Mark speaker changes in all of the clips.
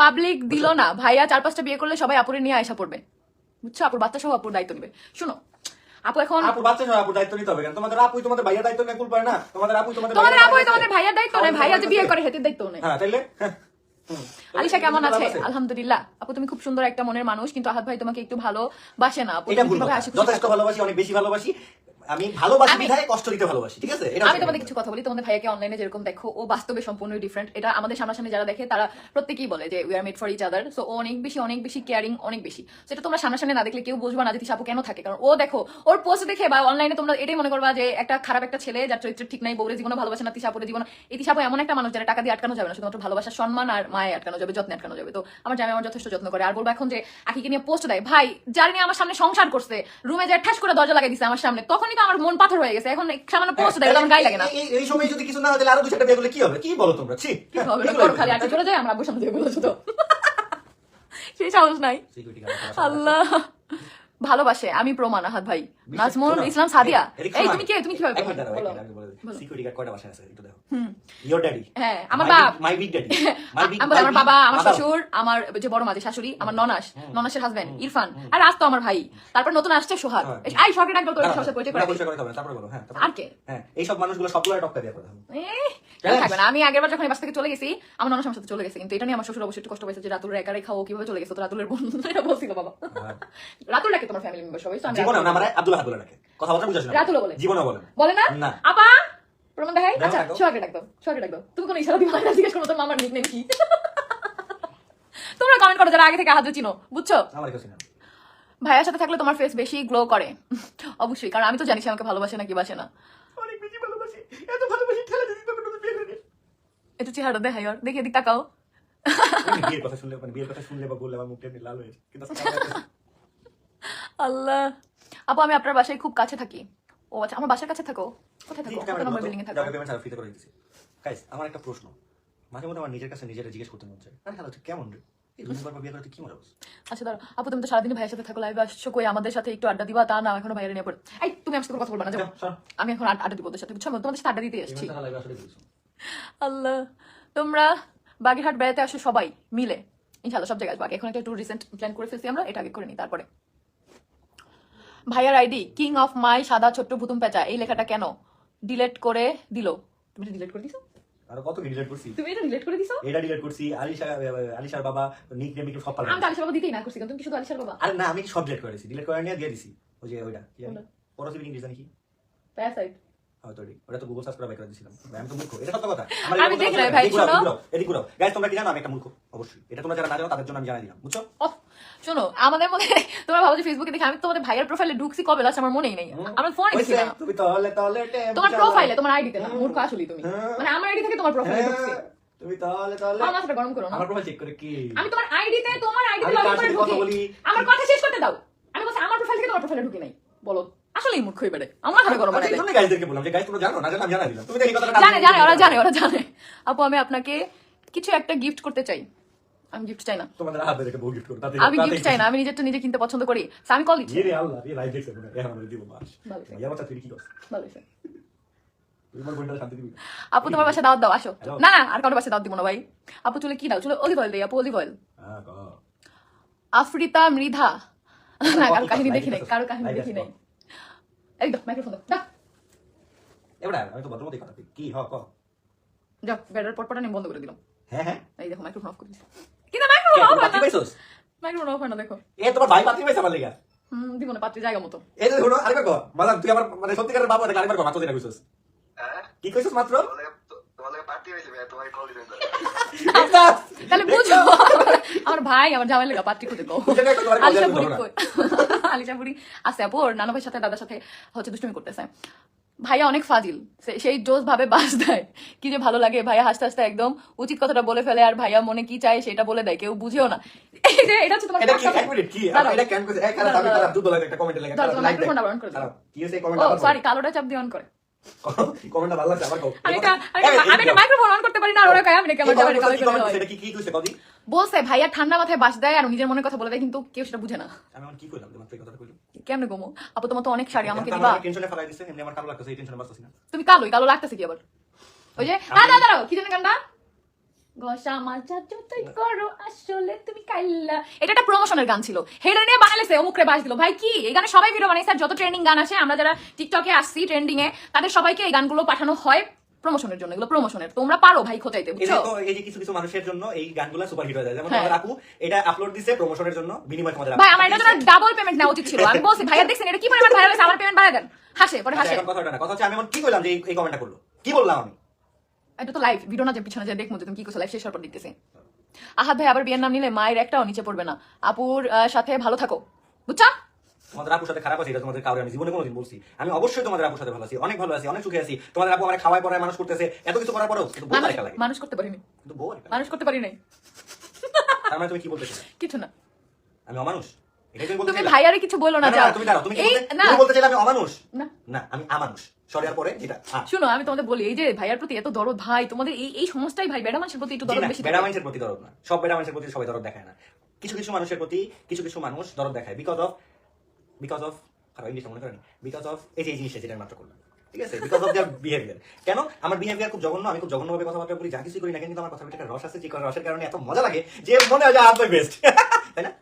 Speaker 1: Public দিল না। ভাইয়া চার পাঁচটা বিয়ে করলে সবাই আপুরে নিয়ে আয়সা পড়বে। বুঝছ? আপুর বাচ্চা সহ আপুর দায়িত্ব নিবে। শুনো আপু এখন
Speaker 2: আপুর বাচ্চা সহ আপুর দায়িত্ব নিতে হবে কেন? তোমাদের আপুই তোমাদের ভাইয়ের দায়িত্ব পায় না? তোমাদের আপুই তোমাদের
Speaker 1: তোমাদের আপুই তোমাদের। ভাইয়ার দায়িত্ব নেই ভাইয়া যে বিয়ে করে দায়িত্ব
Speaker 2: হ্যাঁ তাইলে।
Speaker 1: আলিশা কেমন আছে? আলহামদুলিল্লাহ। আপু তুমি খুব সুন্দর একটা মনের মানুষ কিন্তু আহাত ভাই তোমাকে একটু ভালোবাসে না। আপু
Speaker 2: যথেষ্ট ভালোবাসি অনেক বেশি ভালোবাসি। আমি ভালোবাসি বিধায় কষ্ট দিতে ভালোবাসি ঠিক আছে?
Speaker 1: আমি তোমাদের কিছু কথা বলি তোমাদের ভাইয়াকে অনলাইনে যেরকম দেখো ও বাস্তবে সম্পূর্ণ ডিফারেন্ট এটা আমাদের সামনাসামনি যারা দেখে তারা প্রত্যেকেই বলে যে we are made for each other so ও অনেক বেশি অনেক বেশি কেয়ারিং অনেক বেশি। সেটা তোমরা সামনাসামনি না দেখলে কেউ বুঝবা না যে তিশাপু কেন থাকে কারণ ও দেখো ওর পোস্ট দেখে বা অনলাইনে তোমরা এটাই মনে করবা যে একটা খারাপ একটা ছেলে যার চরিত্র ঠিক নাই বউরে জীবনে ভালোবাসে না তিশাপুরে জীবন। এই তিশাপু এমন একটা মানুষ যারা টাকা দিয়ে আটকানো যাবে না শুধুমাত্র ভালোবাসা সম্মান আর মায়ে আটকানো যাবে যত্নে আটকানো যাবে। তো আমার জামাই আমার যথেষ্ট যত্ন করে। আর বলব এখন যে আখিকে নিয়ে পোস্ট দেয় ভাই যার নিয়ে আমার সামনে সংসার করছে রুমে যায় ঠাস করে দরজা লাগিয়ে দিছে আমার সামনে। তখনই তো আমার মন পাথর হয়ে গেছে। এখন সামান্য পোস্ট দেয় আমার গায়ে লাগে না।
Speaker 2: এই- সময় যদি কিছু না হলে আরও দু চারটা বিয়ে করলে কি হবে? কি বলো তোমরা? ছি
Speaker 1: কি হবে?
Speaker 2: এগুলো
Speaker 1: করো খালি আটকে চলে যায় আমরা বসে সামনে বলছো তো। সেই সাহস নাই। আল্লাহ। ভালোবাসে আমি প্রমাণ আহাত ভাই। নাজমুল ইসলাম সাদিয়া। এই তুমি কে তুমি কীভাবে।
Speaker 2: Security guard কয়টা বাসায় আছে? একটু দেখো। Your daddy.
Speaker 1: হ্যাঁ আমার বাপ.
Speaker 2: My big-
Speaker 1: আমি বলি,
Speaker 2: my
Speaker 1: আমার বাবা আমার শ্বশুর আমার যে বড় মাঝে শাশুড়ি আমার ননাস। ননাসের হাজবেন্ড ইরফান। আর আজ তো আমার ভাই। তারপর নতুন আসছে সোহাগ।
Speaker 2: আই
Speaker 1: এই সরকারি ডাক্তার তোর সবসময় পরিচয় করে
Speaker 2: তারপরে বলো, হ্যাঁ,
Speaker 1: আর কে?
Speaker 2: হ্যাঁ, এইসব মানুষগুলো সবগুলো টপকা দিয়ে কথা
Speaker 1: থাকবে না আমি যখন বাস থেকে চলে গেছি আমার ননাস আমার সাথে চলে গেছে কিন্তু এটা নিয়ে আমার শ্বশুর অবশ্যই একটু কষ্ট পেয়েছে যে রাতুলের একা রেখা ও কীভাবে চলে গেছে তো রাতুলের বোন এটা বলছিল বাবা
Speaker 2: হ্যাঁ।
Speaker 1: রাতুল ডাকে তোমার ফ্যামিলি মেম্বার সবাই
Speaker 2: জীবনে
Speaker 1: রাতুল-
Speaker 2: না, আমার আব্দুল্লাহ আব্দুল্লাহ ডাকে। কথাবার্তা বুঝাস না।
Speaker 1: রাতুলও বলে।
Speaker 2: জীবনেও বলে
Speaker 1: বলে না। আপা প্রমাণ দেখাই আচ্ছা
Speaker 2: ডাকো।
Speaker 1: সোহাগে ডাক দাও সোহাগে ডাক দাও তুমি কোনো ইশারা দিবা না জিজ্ঞেস করব তোর মামার নিকনেম কি তোমরা কমেন্ট করো যারা আগে থেকে হাতে চিনো বুঝছ
Speaker 2: আমার।
Speaker 1: ভাইয়ার সাথে থাকলে তোমার ফেস বেশি গ্লো করে অবশ্যই কারণ আমি তো জানি সে আমাকে ভালোবাসে না কি বাসে না
Speaker 2: অনেক বেশি ভালোবাসি। এত ভালোবাসি, ঠেলে দিছি তোকে নতুন বিয়ে করে নিয়ে।
Speaker 1: একটু চেহারা দেখাই আর দেখি এদিক তাকাও।
Speaker 2: বিয়ের কথা শুনলে মানে বিয়ের কথা শুনলে বা বললে আমার মুখটা এমনি লাল হয়ে যায়। কিন্তু
Speaker 1: আল্লাহ। আপু আমি আপনার বাসায় খুব কাছে থাকি। ও আচ্ছা আমার বাসার কাছে থাকো। কোথায় থাকো? কত নম্বর বিল্ডিং এ থাকো।
Speaker 2: পেমেন্ট ছাড়া ফ্রিতে করে দিতেছি। Guys, আমার একটা প্রশ্ন। মাঝে মধ্যে আমার নিজের কাছে নিজেরা জিজ্ঞেস করতে মন চায়। আরে হ্যালো কেমন রে?
Speaker 1: আচ্ছা দাঁড়াও। আপু তুমি তো সারাদিন ভাইয়ের সাথে থাকো লাইভে আসছো কই? আমাদের সাথে একটু আড্ডা দিবা তা না এখনও ভাইয়ের নিয়ে পড়ে। এই তুমি আমার সাথে কথা বলবা না যাও। আমি এখন আড্ডা দিব ওদের সাথে। বুঝছ তোমাদের সাথে আড্ডা দিতে এসেছি। আল্লাহ। তোমরা বাগেরহাট বেড়াতে আসো সবাই মিলে। ইনশাল্লাহ সব জায়গায় বাকি এখন একটা একটু রিসেন্ট প্ল্যান করে ফেলছি আমরা এটা আগে করে নিই তারপরে। ভাইয়ার আইডি কিং অফ মাই সাদা ছোট্ট ভুতুম পেঁচা এই লেখাটা কেন ডিলেট করে দিল? তুমি ডিলেট করে দিছো?
Speaker 2: আর কত কি করছি?
Speaker 1: তুমি এটা ডিলেট করে দিছো?
Speaker 2: এটা ডিলিট করছি। আলিশা আলিশার বাবা নিক নেম সব পাল্টা
Speaker 1: আমি আলিশার বাবা দিতেই না করছি কিন্তু তুমি কি শুধু আলিশার বাবা?
Speaker 2: আরে না আমি সব ডিলিট করে দিছি। ডিলিট করে নিয়ে দিয়ে দিছি। ওই যে ওইটা কি হয়তো ওটা তো গুগল সার্চ করে বের দিছিলাম। আমি তো মূর্খ। এটা সত্য কথা। আমার
Speaker 1: আমি দেখি নাই ভাই, শোনো।
Speaker 2: এদিক ঘুরাও গাইস তোমরা কি জানো? আমি একটা মূর্খ। অবশ্যই। এটা তোমরা যারা না জানো তাদের জন্য আমি জানাই দিলাম। বুঝছ?
Speaker 1: শোনো আমাদের মধ্যে তোমরা ভাবো যে ফেসবুকে দেখে আমি তোমাদের ভাইয়ের প্রোফাইলে ঢুকছি কবে? লাস্ট আমার মনেই নেই। আমার ফোনে
Speaker 2: ওই
Speaker 1: না।
Speaker 2: তুমি তাহলে তাহলে
Speaker 1: তোমার প্রোফাইলে তোমার আইডিতে না। মূর্খ আসলেই তুমি। মানে আমার আইডি থেকে তোমার প্রোফাইলে ঢুকছি
Speaker 2: হ্যাঁ, তুমি তাহলে তাহলে
Speaker 1: আমার মাথাটা গরম করো না।
Speaker 2: আমার প্রোফাইল চেক করে কি?
Speaker 1: আমি তোমার আইডিতে তোমার আইডিতে
Speaker 2: আমি
Speaker 1: লগইন
Speaker 2: করে
Speaker 1: ঢুকি। আমার কথা শেষ করতে দাও। আমি বলছি আমার প্রোফাইল থেকে তোমার প্রোফাইলে ঢুকি নাই। বলো। আসলেই মূর্খ বেড়ে আমার গরম বানাই
Speaker 2: এই বললাম যে গাইস তোমরা জানো না জানো আমি জানাই দিলাম। তুমি দেখি কথাটা
Speaker 1: জানে জানে ওরা জানে ওরা জানে। আপু আমি আপনাকে কিছু একটা গিফট করতে চাই। আমি গিফট চাই না।
Speaker 2: তোমাদের হাত ধরে বউ গিফট করো
Speaker 1: আমি গিফট চাই না আমি নিজেরটা নিজে কিনতে পছন্দ করি। So, আমি কল দিচ্ছি।
Speaker 2: ইয়ে রে আল্লাহ রে লাইভ দেখছে এখন আমি দিব মাস।
Speaker 1: ভালো।
Speaker 2: তুই কি করছ?
Speaker 1: ভালো হয়েছে।
Speaker 2: তুই আমার বোনটার শান্তি দিবি?
Speaker 1: আপু তোমার দাওয়াত দাও আসো। না না আর কারোর বাসায় দাওয়াত দিব না ভাই। আপু চুলে কি দাও? চুলে অলিভ অয়েল দেই আপু অলিভ অয়েল
Speaker 2: হ্যাঁ
Speaker 1: আফ্রিতা মৃধা। না
Speaker 2: কারও
Speaker 1: কাহিনী দেখি নাই
Speaker 2: কারও
Speaker 1: কাহিনী দেখি নাই। এই মাইক্রোফোন দাও দাও।
Speaker 2: এবারে আমি তো ভদ্র মতোই কথা কি হ ক?
Speaker 1: যাও ব্যাটার পটপটা আমি বন্ধ করে দিলাম।
Speaker 2: হ্যাঁ হ্যাঁ।
Speaker 1: এই দেখো মাইক্রোফোন অফ করে দিছি মাইক্রোফোন হয়
Speaker 2: পাত্রী
Speaker 1: মাইক্রোফোন অফ না দেখো।
Speaker 2: এ তোমার ভাই পাত্রী পাইছে আমার লেগা।
Speaker 1: হুম দিব না পাত্রী জায়গা মতো।
Speaker 2: এই যে শুনো আরেকবার কো মাদাম তুই আমার মানে সত্যিকারের বাবা এটা আরেকবার কো মাত্র যেটা কইছস।
Speaker 3: হ্যাঁ?
Speaker 2: কি কইছস মাত্র?
Speaker 3: পার্টি তোমার কল
Speaker 1: তাহলে বুঝো। আমার ভাই আমার জামাই লেগা পাত্রী খুঁজে কো আলিশা বুড়ি কই? আলিশা বুড়ি আছে আপু ওর নানা ভাইয়ের সাথে দাদার সাথে হচ্ছে দুষ্টুমি করতেছে। ভাইয়া অনেক ফাজিল। সেই জোস ভাবে বাস দেয়। কি যে ভালো লাগে ভাইয়া হাসতে হাসতে একদম উচিত কথাটা বলে ফেলে আর ভাইয়া মনে কি চায় সেটা বলে দেয় কেউ বুঝেও না। এটা হচ্ছে তোমার সরি কালোটা চাপ দিয়ে অন করে।
Speaker 2: কমেন্টটা ভালো লাগছে আবার কও।
Speaker 1: আমি আমি এটা- আমি এটা মাইক্রোফোন অন করতে পারি না আর ওরা কয় আমি নাকি আমার জামাইরে কালো করে
Speaker 2: এটা কি কি কইছে কদি?
Speaker 1: বলছে ভাইয়া ঠান্ডা মাথায় বাস দেয় আর নিজের মনের কথা বলে দেয় কিন্তু কেউ সেটা বুঝে না।
Speaker 2: আমি এখন কি কইলাম? তোমার এই কথাটা কইলাম।
Speaker 1: কেমনে গমো আপু তোমার তো অনেক শাড়ি আমাকে
Speaker 2: তুমি
Speaker 1: দিবা?
Speaker 2: টেনশনে ফেলাই দিছে এমনি আমার কালো লাগতেছে এই টেনশনে বাঁচতেছি না।
Speaker 1: তুমি কালোই কালো লাগতেছে কি আবার? ওই যে না না দাঁড়াও কি জানে গানটা? ঘষা মাজা যতই করো আসলে তুমি কাইল্লা। এটা একটা প্রমোশনের গান ছিল। হেডা নিয়ে বানাইছে অমুকরে বাস দিল। ভাই কি? এই গানে সবাই ভিডিও বানাইছে আর যত ট্রেন্ডিং গান আছে আমরা যারা টিকটকে আসছি ট্রেন্ডিং এ তাদের সবাইকে এই গানগুলো পাঠানো হয় প্রমোশনের জন্য। এগুলো প্রমোশনের তোমরা পারো ভাই খোঁচাইতে বুঝছ?
Speaker 2: এই যে কিছু কিছু মানুষের জন্য এই গানগুলো সুপার হিট হয়ে যায়। যেমন। আপু এটা আপলোড দিছে প্রমোশনের জন্য বিনিময় তোমাদের
Speaker 1: ভাই আমার এটা জন্য ডাবল পেমেন্ট নেওয়া উচিত ছিল। আমি বলছি ভাইয়া দেখছেন এটা কি পরিমাণ ভাইরাল হয়েছে? আমার পেমেন্ট বাড়ায় দেন। হাসে পরে
Speaker 2: আচ্ছা,
Speaker 1: হাসে।
Speaker 2: কথা না। কথা হচ্ছে আমি এখন কি করলাম যে এই- এই কমেন্টটা করল? কি বললাম আমি?
Speaker 1: এটা তো লাইভ ভিডিও না যে পিছনে যে দেখব যে তুমি কি করছ লাইভ শেষ হওয়ার পর দেখতেছি। আহাত ভাই আবার বিয়ের নাম নিলে মায়ের একটাও নিচে পড়বে না। আপুর সাথে ভালো থাকো। বুঝছা?
Speaker 2: তোমাদের আপুর সাথে খারাপ আছে এটা তোমাদের কাউরে আমি জীবনে কোনোদিন বলছি। আমি অবশ্যই তোমাদের আপুর সাথে ভালো আছি অনেক ভালো আছি অনেক সুখে আছি। তোমাদের আপু আমার খাওয়ায় পড়ায় মানুষ করতেছে এত কিছু করার পরেও কিন্তু
Speaker 1: মানুষ
Speaker 2: লাগে।
Speaker 1: মানুষ করতে পারিনি।
Speaker 2: কিন্তু লাগে।
Speaker 1: মানুষ করতে পারি নাই।
Speaker 2: তার মানে তুমি কি বলতে
Speaker 1: কিছু না।
Speaker 2: আমি অমানুষ? তুমি
Speaker 1: ভাইয়ারে কিছু বলো না যাও।
Speaker 2: তুমি দাঁড়াও তুমি বলতে- তুমি বলতে চাইলে আমি অমানুষ?
Speaker 1: না।
Speaker 2: না আমি আমানুষ। সরি পরে যেটা
Speaker 1: শুনো আমি তোমাদের বলি এই যে ভাইয়ার প্রতি এত দরদ ভাই তোমাদের এই এই সমস্যাই ভাই বেড়া মানুষের প্রতি একটু দরদ বেশি
Speaker 2: বেড়া মানুষের প্রতি দরদ না। সব বেড়া মানুষের প্রতি সবাই দরদ দেখায় না। কিছু কিছু মানুষের প্রতি কিছু কিছু মানুষ দরদ দেখায়। বিকজ অফ বিকজ অফ খারাপ ইংলিশটা মনে করেন বিকজ অফ এই যে এই জিনিসটা যেটা মাত্র করলাম। ঠিক আছে? বিকজ অফ দেয়ার বিহেভিয়ার কেন? আমার বিহেভিয়ার খুব জঘন্য আমি খুব জঘন্যভাবে কথাবার্তা বলি যা কিছু করি না কিন্তু আমার ভিতরে একটা রস আছে যে রসের কারণে এত মজা লাগে যে মনে হয় যে আপ বেস্ট। তাই না?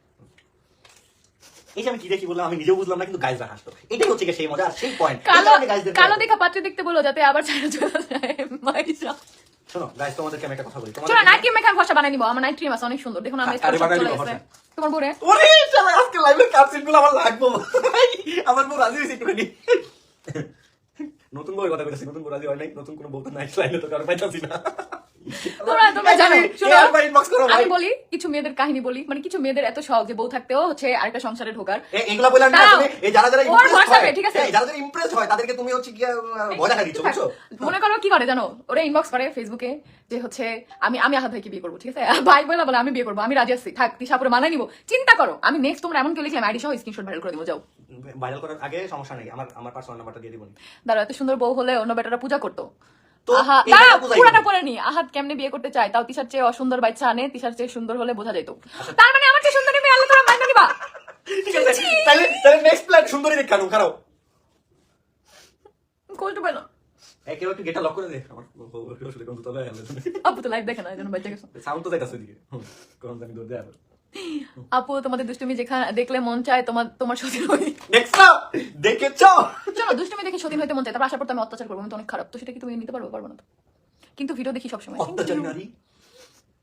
Speaker 2: এই যে আমি কি দেখি বললাম আমি নিজেও বুঝলাম না কিন্তু গাইজরা এটাই হচ্ছে সেই মজা আর সেই পয়েন্ট
Speaker 1: কালো কালো দেখা পাত্রে দেখতে বলো যাতে আবার ছাড়া চলে যায়। মাইশা
Speaker 2: শোনো গাইজ তোমাদেরকে আমি একটা কথা বলি। তোমাদের
Speaker 1: নাইট ক্রিম মেকআপ ফসা বানাই নিবো। আমার নাইট ক্রিম আছে অনেক সুন্দর। দেখুন আমি
Speaker 2: আরে
Speaker 1: চলে গেছে। তোমার বোরে
Speaker 2: ওরে শালা, আজকে লাইভের কাটসিনগুলো আমার লাগবো। আমার বউ রাজি একটুখানি। নতুন বই কথা কইতেছি নতুন বউ রাজি হয় নাই নতুন কোনো বউ তো নাই লাইনে তো কারও পাইতাছি না।
Speaker 1: তোমরা তোমরা জানো। আমি বলি কিছু মেয়েদের কাহিনী বলি। মানে কিছু মেয়েদের এত শখ যে বউ থাকতেও হচ্ছে আরেকটা সংসারে ঢোকার।
Speaker 2: এগুলা বলে আমি না, এই যারা যারা
Speaker 1: ওর
Speaker 2: হয়,
Speaker 1: ঠিক আছে?
Speaker 2: যারা যারা impressed হয় তাদেরকে তুমি হচ্ছে কি ভয় দেখা দিচ্ছ বুঝছ?
Speaker 1: মনে করো কি করে জানো? ওরা ইনবক্স করে ফেসবুকে যে হচ্ছে আমি আমি আহাত ভাইকে বিয়ে করব ঠিক আছে? ভাই বলে বলে আমি বিয়ে করব আমি রাজি আছি। থাক তিশাপুরে মানাই নিবো। চিন্তা করো আমি নেক্সট তোমরা এমন কেউ লিখলাম আইডি সহ স্ক্রিনশট ভাইরাল করে দিবো যাও।
Speaker 2: ভাইরাল করার আগে সমস্যা নেই আমার আমার পার্সোনাল নাম্বারটা দিয়ে দিবনি
Speaker 1: দাঁড়া এত সুন্দর বউ হলে অন্য বেটারা পূজা করতো। পুরাটা
Speaker 2: করবে।
Speaker 1: নি আহাত কেমনে বিয়ে করতে চায় তাও তিশার চেয়ে অসুন্দর বাচ্চা আনে তিশার চেয়ে সুন্দর হলে বোঝা যেত
Speaker 2: আচ্ছা।
Speaker 1: তার মানে আমার চেয়ে সুন্দর মেয়ে আল্লাহ তোরা মাইনা নিবা
Speaker 2: তাহলে তাহলে নেক্সট প্ল্যান সুন্দরী দেখ খারাপ
Speaker 1: কষ্ট পাই না
Speaker 2: এই একটু গেটটা লক করে দে আমার শুধু কোন তলায়
Speaker 1: আপু তো লাইভ দেখে না এই বাচ্চা গেছো
Speaker 2: সাউন্ড তো যাইতাছে ওইদিকে কোন জানি দৌড় দেয়
Speaker 1: আপু তোমাদের দুষ্টুমি যেখানে দেখলে মন চায় তোমার তোমার সতীন হই
Speaker 2: দেখেছ?
Speaker 1: চলো দুষ্টুমি দেখে সতীন হইতে মন চায়। তারপর আসার পর তো আমি অত্যাচার করব আমি তো অনেক খারাপ। তো সেটা কি তুমি নিতে পারব? পারব না কিন্তু ভিডিও দেখি সবসময়
Speaker 2: অত্যাচারী নারী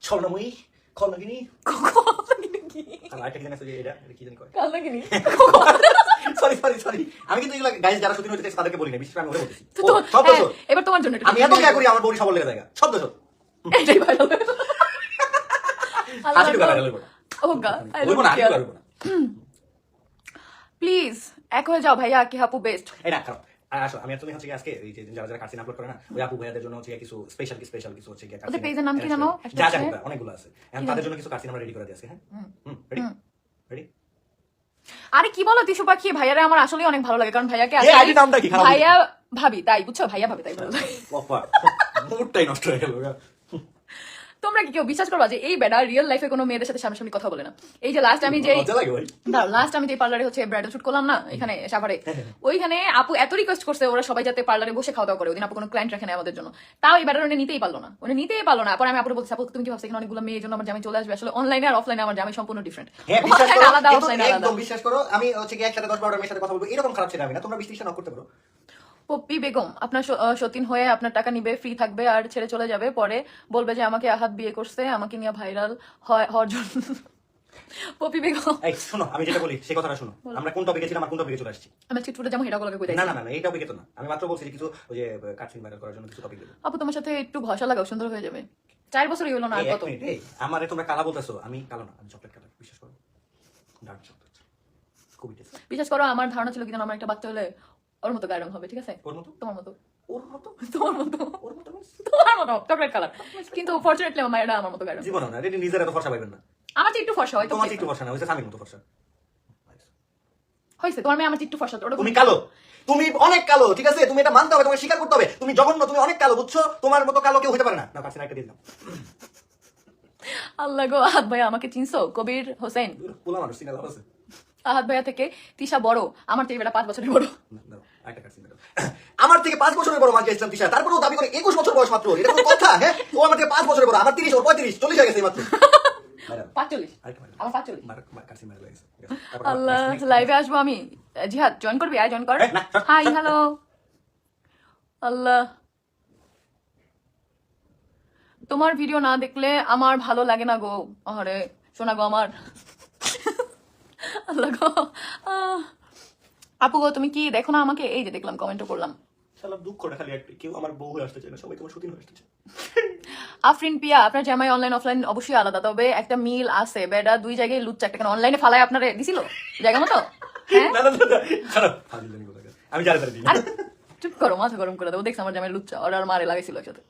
Speaker 2: ছলনাময়ী খলনাগিনী আমি কিন্তু গাইজ যারা শুটিং হতে চাইছে তাদেরকে বলি না বিশেষ আমি ওরে
Speaker 1: হ্যাঁ,
Speaker 2: দোষ
Speaker 1: এবার তোমার জন্য
Speaker 2: আমি এত কেয়ার করি আমার বউরি সবল লেগে জায়গা। সব দোষ
Speaker 1: এটাই ভালো। প্লিজ এক হয়ে যাও ভাইয়া কি হাপু বেস্ট
Speaker 2: এই না খারাপ। আসো আমি তুমি হচ্ছে আজকে এই যে যারা যারা কার্সিন আপলোড করে না ওই আপু ভাইয়াদের জন্য হচ্ছে কিছু স্পেশাল স্পেশাল কিছু হচ্ছে
Speaker 1: ওদের
Speaker 2: কার্সিন-
Speaker 1: নাম কি জানো? একটা
Speaker 2: যা অনেকগুলো আছে। এখন তাদের জন্য কিছু কার্সিন আমরা রেডি করে দিয়েছি হ্যাঁ? হুম। রেডি রেডি
Speaker 1: আরে কি বলো তিসু পাখি ভাইয়ারে আমার আসলে অনেক ভালো লাগে কারণ ভাইয়াকে
Speaker 2: এই নামটা কি?
Speaker 1: ভাইয়া ভাবি তাই বুঝছ? ভাইয়া ভাবি তাই
Speaker 2: মুডটাই নষ্ট হয়ে গেল
Speaker 1: তোমরা কি কেউ বিশ্বাস করবা যে এই বেটা রিয়েল লাইফে কোনো মেয়েদের সাথে সামনাসামনি কথা বলে না? এই যে লাস্ট আমি যে লাস্ট আমি যে পার্লারে হচ্ছে ব্রাইডাল শুট করলাম না এখানে সাভারে ওইখানে আপু এত রিকোয়েস্ট করছে ওরা সবাই যাতে পার্লারে বসে খাওয়া দাওয়া করে ওদিন আপু কোনো ক্লায়েন্ট রাখে না আমাদের জন্য। তাও এই ব্যাটার উনি নিতেই পারল না। উনি নিতেই পারল না। পরে আমি আপুর বলছি আপু তুমি কি ভাবছ এখানে অনেকগুলো মেয়ের জন্য আমার জামাই চলে আসবে? আসলে অনলাইনে আর অফলাইনে আমার জামাই সম্পূর্ণ ডিফারেন্ট
Speaker 2: হ্যাঁ বিশ্বাস করো
Speaker 1: আলাদা অফলাইনে আলাদা।
Speaker 2: বিশ্বাস করো আমি হচ্ছে কি একসাথে দশ বারোটা মেয়ের সাথে কথা বলব এরকম খারাপ ছিল আমি না। তোমরা বিশ্লেষণ করতে পারো।
Speaker 1: পপ্পি বেগম আপনার সতীন হয়ে আপনার টাকা নিবে ফ্রি থাকবে আর ছেড়ে চলে যাবে। পরে বলবে যে আমাকে আহাত বিয়ে করছে আমাকে নিয়ে ভাইরাল হওয়ার জন্য। পপি বেগম।
Speaker 2: এই শোনো আমি যেটা বলি সেই কথাটা শোনো। আমরা কোন টপিকে ছিলাম আর কোন টপিকে চলে আসছি?
Speaker 1: আমি আজকে টুটে যেমন হেটা গলাকে কই
Speaker 2: না না না না এই টপিকে তো না। আমি মাত্র বলছি কিছু ওই যে কার্সিন ভাইরাল করার জন্য কিছু টপিক দেবো।
Speaker 1: আপু তোমার সাথে একটু ঘষা লাগাও সুন্দর হয়ে যাবে। চার বছরই হলো না আর কত?
Speaker 2: আমারে তোমরা কালা বলতেছো আমি কালো না আমি চকলেট কালার বিশ্বাস করো। ডার্ক চকলেট
Speaker 1: বিশ্বাস করো আমার ধারণা ছিল কিন্তু আমার একটা বাচ্চা হলে ওর মতো গায়ের রং হবে ঠিক আছে
Speaker 2: ওর মতো
Speaker 1: তোমার মতো
Speaker 2: ওর মতো
Speaker 1: তোমার মতো
Speaker 2: ওর মতো
Speaker 1: তোমার মতো চকলেট কালার কিন্তু ফর্চুনেটলি আমার মায়েরা আমার মতো গায়ের রং
Speaker 2: জীবন না এটা নিজের এত ফর্সা পাইবেন না।
Speaker 1: আমার একটু ফর্সা হয়
Speaker 2: তোমার একটু ফর্সা না স্বামীর মতো ফর্সা।
Speaker 1: হয়েছে তোমার মেয়ে আমার একটু ফর্সা ওটা
Speaker 2: তুমি কালো। তুমি অনেক কালো ঠিক আছে? তুমি এটা মানতে হবে তোমাকে স্বীকার করতে হবে। তুমি জঘন্য তুমি অনেক কালো বুঝছ? তোমার মতো কালো কেউ হতে পারে না। না কাছে একটা দিলাম।
Speaker 1: আল্লাহ গো আহাত ভাইয়া আমাকে চিনছো? কবির হোসেন?
Speaker 2: পোলা মানুষ আছে?
Speaker 1: আহাত ভাইয়া থেকে তিশা বড় আমার থেকে বেটা পাঁচ বছরের বড়।
Speaker 2: আমার থেকে পাঁচ বছরের বড় মাঝে ইসলাম তিশা। তারপরেও দাবি করে একুশ বছর বয়স মাত্র। এটা কোনো কথা হ্যাঁ? ও আমার থেকে পাঁচ বছরের বড় আমার তিরিশ ওর পঁয়ত্রিশ চল্লিশ হয়ে গেছে মাত্র।
Speaker 1: আল্লাহ লাইভে আসব আমি। জিহাদ জয়েন করবি? আয় জয়েন কর। হাই হ্যালো আল্লাহ। তোমার ভিডিও না দেখলে আমার ভালো লাগে না গো। আরে শোনা গো আমার। আল্লাহ গো আপু গো তুমি কি দেখো না আমাকে? এই যে দেখলাম কমেন্টও করলাম।
Speaker 2: শালা দুঃখটা খালি একটা। কেউ আমার বউ হয়ে আসতে চায় না সবাই তোমার সতীন হয়ে আসতে চায়।
Speaker 1: আফরিন পিয়া আপনার জামাই অনলাইন অফলাইন অবশ্যই আলাদা। তবে একটা মিল আছে বেডা দুই জায়গায় লুচ্চা একটা কেন অনলাইনে ফালায় আপনারে? দিছিল? জায়গা মতো? হ্যাঁ?
Speaker 2: না না না, না। খারাপ ফাজিল জানি আমি জানি
Speaker 1: চুপ করো মাথা গরম করে দেবো দেখছি আমার জামাই লুচ্চা। ওর আর মারে লাগাইছিল একসাথে।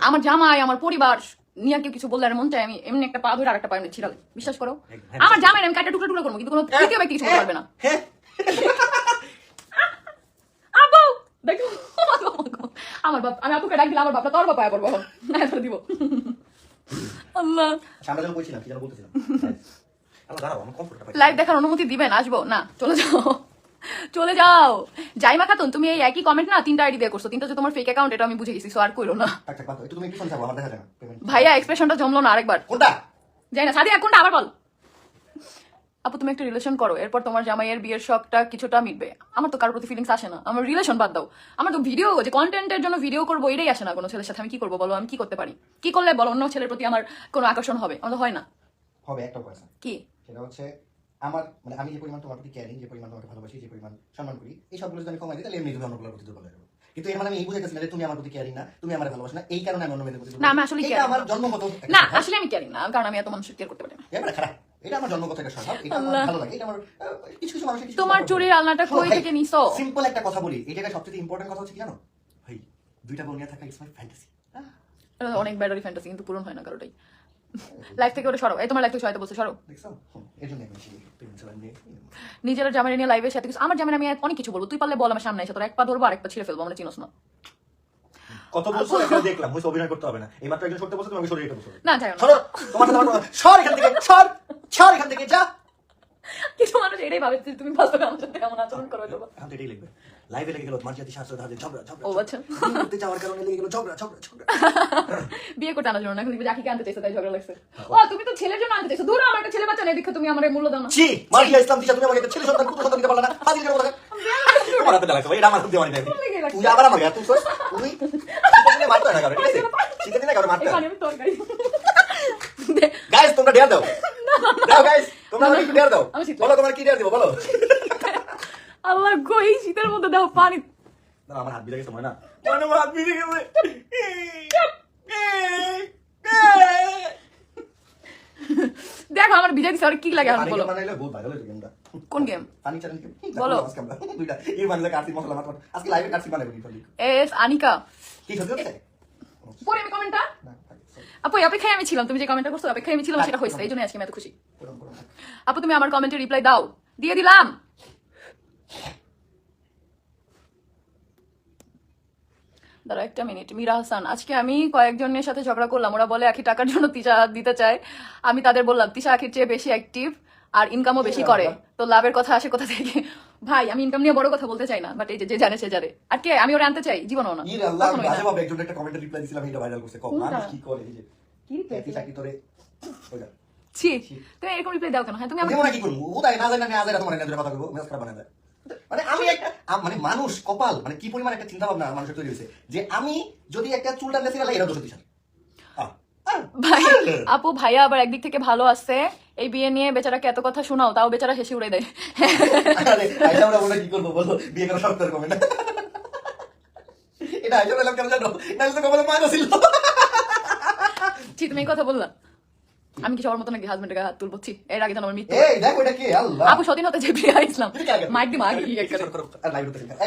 Speaker 1: আমার জামাই। আমার পরিবার নিয়ে কেউ কিছু বললে আর মন চাই আমি এমনি একটা পা ধরে আরেকটা পা এমনি ছিড়ালে বিশ্বাস করো?
Speaker 2: হ্যাঁ,
Speaker 1: আমার জামাই আমি কাটা টুকরো টুকরো করব কিন্তু কোনো তৃতীয় ব্যক্তি কিছু পারবে না।
Speaker 2: হ্যাঁ।
Speaker 1: আবু! দেখো আমার বাপ আমি আপুকে ডাক দিলাম আমার বাপটা তোর বলো না ধরে দিব। আল্লাহ।
Speaker 2: সামনে যেন বলছিলাম কি যেন বলতেছিলাম।
Speaker 1: লাইভ দেখার অনুমতি দিবেন আসব না চলে যাও। চলে যাও। জাইমা খাতুন তুমি এই একই কমেন্ট না তিনটা আইডি দিয়ে করছ তিনটা যে তোমার ফেক অ্যাকাউন্ট এটা আমি বুঝে গেছি সো আর কইরো না।
Speaker 2: দেখা যায়
Speaker 1: ভাইয়া এক্সপ্রেশনটা জমলো না আরেকবার।
Speaker 2: কোনটা?
Speaker 1: যাই না সাদিয়া কোনটা? আবার বল। আপু তুমি একটা রিলেশন করো এরপর তোমার জামাইয়ের বিয়ের শখটা কিছুটা মিটবে। আমার তো কারোর প্রতি ফিলিংস আসে না। আমার রিলেশন বাদ দাও। আমার তো ভিডিও যে কন্টেন্টের জন্য ভিডিও করব এটাই আসে না কোনো ছেলের সাথে। আমি কি করব বলো? আমি কি করতে পারি? কি করলে বলো? অন্য ছেলের প্রতি আমার কোনো আকর্ষণ হবে? আমার হয় না।
Speaker 2: হবে একটা
Speaker 1: কি?
Speaker 2: সেটা হচ্ছে আমার মানে আমি যে পরিমাণ তোমার প্রতি ক্যারিং যে পরিমাণ তোমাকে ভালোবাসি যে পরিমাণ সম্মান করি এই সবগুলো যদি আমি কমাই দিই তাহলে এমনি তুমি অন্যগুলোর প্রতি দুর্বল হয়ে যাব। কিন্তু এর মানে আমি এই বুঝাইতেছি না যে তুমি আমার প্রতি ক্যারিং না তুমি আমার ভালোবাসো না এই কারণে আমি অন্য মেয়েদের প্রতি
Speaker 1: না, আমি আসলে
Speaker 2: এটা আমার। জন্মগত
Speaker 1: না আসলে আমি ক্যারি না কারণ আমি এত মানুষের কেয়ার করতে পারি না।
Speaker 2: এবারে খারাপ। এটা আমার জন্মগত একটা স্বভাব এটা আমার ভালো লাগে এটা আমার কিছু কিছু মানুষের কিছু
Speaker 1: তোমার চুরির আলনাটা কই থেকে নিছো?
Speaker 2: সিম্পল একটা কথা বলি এই জায়গায় সবচেয়ে ইম্পর্টেন্ট কথা হচ্ছে কি জানো? ভাই দুইটা থাকা ইটস মাই ফ্যান্টাসি
Speaker 1: অনেক ব্যাটারি ফ্যান্টাসি কিন্তু পূরণ হয় না কারোটাই লাইফ থেকে ওটা সরো এই তোমার লাইফ থেকে সরাইতে বলছে সরো
Speaker 2: আমি
Speaker 1: নিজের জামাই নিয়ে লাইভে সাথে কিছু আমার জামাই আমি অনেক কিছু বলব। তুই পারলে বল আমার সামনে এসে তোর এক পা ধরবো আরেক পা ছিঁড়ে ফেলব আমরা চিনোস না।
Speaker 2: কত বলছো? দেখলাম। অভিনয় করতে হবে না। এই মাত্র একজন সত্যি বলছো তুমি এটা বলছো
Speaker 1: না যাই না
Speaker 2: সর তোমার সর এখান থেকে সর! সর এখান থেকে যা!
Speaker 1: কিছু মানুষ এটাই ভাবে যে তুমি বাস্তবে আমার সাথে কেমন আচরণ করবে তো
Speaker 2: এখন এটাই লিখবে। লাইভে লেগে গেল তোমার জাতি শাস্ত্র ধারে ঝগড়া ঝগড়া
Speaker 1: ও, আচ্ছা।
Speaker 2: করতে যাওয়ার কারণে লেগে গেল ঝগড়া ঝগড়া ঝগড়া।
Speaker 1: বিয়ে করতে আনার জন্য না এখন তুমি জাকিকে আনতে চাইছো তাই ঝগড়া লাগছে। ও তুমি তো ছেলের জন্য আনতে চাইছো। দূর আমার একটা ছেলে বাচ্চা নেই দেখো তুমি আমার মূল্য দাও না।
Speaker 2: ছি মার্জিয়া ইসলাম দিশা তুমি আমাকে একটা ছেলে সন্তান পুত্র সন্তান দিতে পারলে না। ফাজিল কেন কথা তোমার হাতে লাগাইছো এটা আমার দিয়ে তুই আবার আমার তুই তুই শীতের মারতে না কারও ঠিক আছে? শীতের দিনে কারও মারতে হয়।
Speaker 1: এখানে আমি তরকারি।
Speaker 2: গাইস তোমরা ডেয়ার দাও। দাও গাইস তোমরা আমাকে ডেয়ার দাও। বলো তোমার কি ডেয়ার দিব বলো।
Speaker 1: আল্লাহ গো এই শীতের মধ্যে দাও পানি।
Speaker 2: না আমার হাত বিলে গেছে মনে না আমার হাত বিলে গেছে
Speaker 1: দেখো আমার বিজয় দিছে আর কি লাগে
Speaker 2: পানি
Speaker 1: বলো।
Speaker 2: বানাইলে বহুত ভালো হইতো গেমটা।
Speaker 1: কোন গেম?
Speaker 2: পানি চ্যালেঞ্জ গেম
Speaker 1: বলো।
Speaker 2: আজকে আমরা দুইটা। এই বানাইলে কাটছি মশলা মাত্র আজকে লাইভে কাটছি বানাইবো নি
Speaker 1: এস আনিকা।
Speaker 2: কি সত্যি
Speaker 1: পরে আমি কমেন্টটা আপু অপেক্ষায় আমি ছিলাম। তুমি যে কমেন্টটা করছ অপেক্ষায় আমি ছিলাম, সেটা হয়েছে, এই জন্য আজকে আমি এত খুশি। আপু, তুমি আমার কমেন্টে রিপ্লাই দাও। দিয়ে দিলাম। দাঁড়া একটা মিনিট মিরা হাসান, আজকে আমি কয়েকজনের সাথে ঝগড়া করলাম। ওরা বলে, আখি টাকার জন্য তিশা দিতে চায়। আমি তাদের বললাম, তিশা আখির চেয়ে বেশি অ্যাক্টিভ আর ইনকামও বেশি করে। তো লাভের কথা আসে কোথা থেকে? ভাই আমি ইনকাম নিয়ে বড় কথা বলতে চাই না বাট এই যে যে জানে সে জানে। আর কে? আমি ওরা আনতে চাই জীবনও না।
Speaker 2: আমি
Speaker 1: কখনোই না।
Speaker 2: বাজে ভাবে একজন একটা কমেন্টে রিপ্লাই দিছিলাম এটা ভাইরাল করছে। কম মানুষ কি করে? এই যে
Speaker 1: কি reply
Speaker 2: চাকরি তোরে
Speaker 1: ছি তুমি এরকম রিপ্লাই দাও কেন? হ্যাঁ তুমি আমাকে
Speaker 2: কি করব? ও তাই না জানি না না তোমার এনে কথা বলব মেস খারাপ বানায় মানে আমি একটা মানে মানুষ কপাল মানে কি পরিমাণ একটা চিন্তা ভাবনা মানুষের তৈরি হয়েছে যে আমি যদি একটা চুলটা টানতে ছিলাম এটা দোষ দিশান
Speaker 1: ভাই আপু ভাইয়া আবার একদিক থেকে ভালো আছে। এই বিয়ে নিয়ে বেচারাকে এত কথা শোনাও তাও বেচারা হেসে উড়ে দেয়।
Speaker 2: আরে আইসা আমরা কি করব বলো? বিয়ে করা শর্তের কমে না। এটা আইসা বললাম কেন জানো? নাহলে তো কপালে মাইনাস ছিল।
Speaker 1: ছি তুমি কথা বললা। আমি কি সবার মতো নাকি হাজবেন্ডের গায়ে হাত তুলবো? ছি এর আগে জানো আমার মৃত্যু
Speaker 2: এই দেখো এটা কি? আল্লাহ।
Speaker 1: আপু সদিন হতে যে প্রিয়া ইসলাম মাইক দি মাইক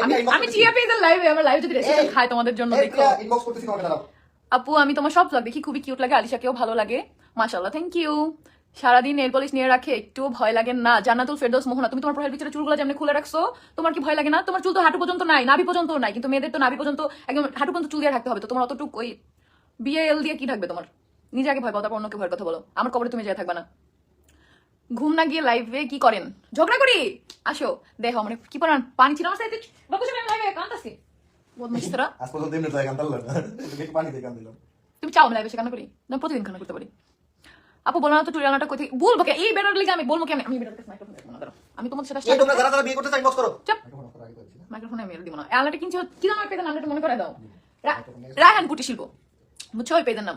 Speaker 1: আমি আমি চিয়া পেয়ে লাইভে আমার লাইভে যদি রেসিপি খাই তোমাদের জন্য দেখো।
Speaker 2: ইনবক্স করতেছি তোমাকে দাঁড়াও।
Speaker 1: আপু, আমি তোমার সব ব্লগ দেখি, খুবই কিউট লাগে, আলিশাকেও ভালো লাগে। মাশাল্লাহ থ্যাংক ইউ সারাদিন নেল পলিশ নিয়ে রাখে একটু ভয় লাগে না। জান্নাতুল ফেরদৌস মোহনা, তুমি তোমার প্রোফাইল পিছনে চুলগুলো যেমন খুলে রাখছো, তোমার কি ভয় লাগে না? তোমার চুল তো হাঁটু পর্যন্ত নাই, নাভি পর্যন্ত নাই, কিন্তু মেয়েদের তো নাভি পর্যন্ত, একদম হাঁটু পর্যন্ত চুল দিয়ে রাখতে হবে। তো তোমার অতটুকু ওই বিএল দিয়ে কি থাকবে তোমার? নিজে আগে ভয় পাও, তারপর অন্যকে ভয়ের কথা বলো। আমার কবরে তুমি যেয়ে থাকবে না। ঘুম না গিয়ে লাইভে কি করেন? ঝগড়া করি! আসো দেখো মানে কি পরিমাণ পানি ছিল আমার সাথে
Speaker 4: আজ পর্যন্ত এমনি কান্দাল পানি দিয়ে কান্দিলাম।
Speaker 1: তুমি চাও আমি লাইভে কান্না করি? না প্রতিদিন কান্না করতে পারি। আপু বলো না তো টুরিয়ানাটা কোথায় বলব কে? এই বেটার লিগে আমি বলব কি? আমি আমি বেটার কাছে মাইক্রোফোন না আমি তোমার সেটা
Speaker 2: এই তোমরা যারা যারা বিয়ে করতে চাই বক্স করো।
Speaker 1: চাপ।
Speaker 4: এখন আপনার আগে করেছি না।
Speaker 1: মাইক্রোফোনে আমি দিব না। আলনাটা কিনছি? কি নাম পেতেন আলনাটা মনে করে দাও। রায়হান কুটি শিল্প। বুঝছ? ওই পেতেন নাম।